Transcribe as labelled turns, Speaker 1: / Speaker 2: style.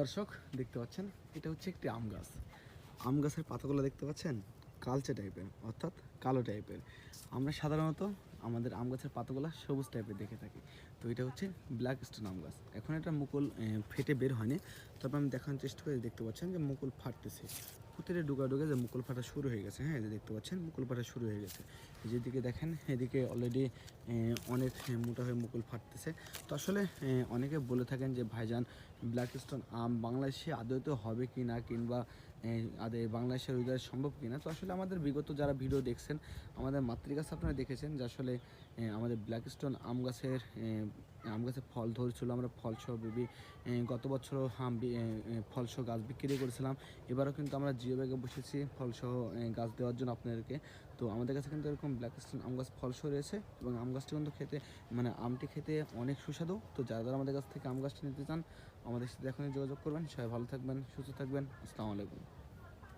Speaker 1: দর্শক, দেখতে পাচ্ছেন, এটা হচ্ছে একটি আম গাছ। আম গাছের পাতাগুলো দেখতে পাচ্ছেন? কালচে টাইপের, অর্থাৎ কালো টাইপের। আমরা সাধারণত আমাদের আম গাছের পাতাগুলো সবুজ টাইপের দেখে থাকি। তো এটা হচ্ছে ব্ল্যাক স্টোন আম গাছ। এখন এটা মুকুল ফেটে বের হয়নি। তবে আমি দেখানোর চেষ্টা করে, দেখতে পাচ্ছেন যে মুকুল ফাটতেছে। পুতিরে ডুগা ডুগে যে মুকুল ফাটা শুরু হয়ে গেছে হ্যাঁ দেখতে পাচ্ছেন, মুকুল ফাটা শুরু হয়ে গেছে। যেদিকে দেখেন, এদিকে অলরেডি অনেক মোটা হয়ে মুকুল ফাটতেছে। তো আসলে অনেকে বলে থাকেন যে, ভাইজান ব্ল্যাক স্টোন আম বাংলাদেশে আদৌতে হবে কি না কিংবা আদে বাংলাদেশের রোজগার সম্ভব কি না? তো আসলে আমাদের বিগত যারা ভিডিও দেখছেন, আমাদের মাতৃগাছ আপনারা দেখেছেন যে আসলে আমাদের ব্ল্যাক স্টোন আম গাছের আম গাছে ফল ধরছিল আমরা ফল সহ বেবি গত বছরও আম বি- আহ, আহ, ফল সহ গাছ বিক্রি করেছিলাম। এবারও কিন্তু আমরা জিও ব্যাগে বসেছি ফল সহ গাছ দেওয়ার জন্য আপনাদেরকে। তো আমাদের কাছে কিন্তু এরকম ব্ল্যাক স্টোন আম গাছ ফল সহ রয়েছে এবং আম গাছটি কিন্তু খেতে মানে আমটি খেতে অনেক সুস্বাদু। তো যারা যারা আমাদের কাছ থেকে আম গাছটি নিতে চান আমাদের সাথে এখনই যোগাযোগ করবেন। সবাই ভালো থাকবেন সুস্থ থাকবেন। আসসালামু আলাইকুম।